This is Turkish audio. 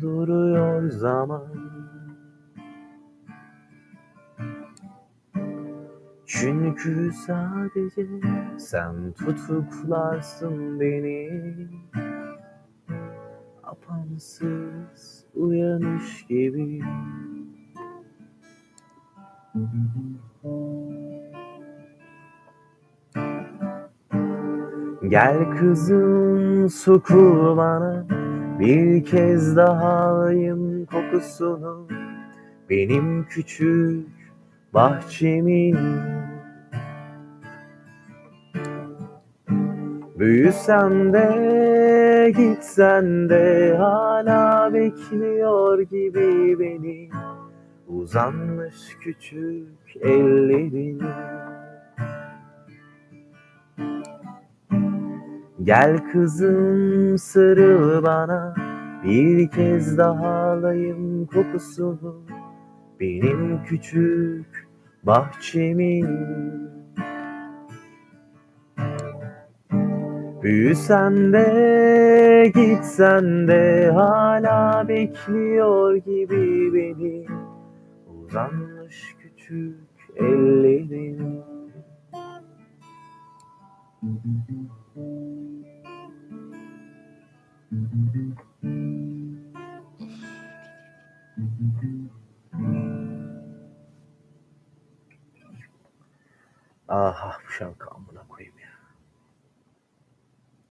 duruyor zaman. Çünkü sadece sen tutuklarsın beni. Apansız uyanış gibi. Gel kızım sokur bana bir kez daha alayım kokusunu benim küçük bahçemin. Büyüsen de gitsen de hala bekliyor gibi beni. Uzanmış küçük ellerin Gel kızım sarıl bana. Bir kez daha alayım kokusunu. Benim küçük bahçemin. Büyüsen de gitsen de hala bekliyor gibi beni. Uzanmış küçük ellerin Ah bu şarkı amına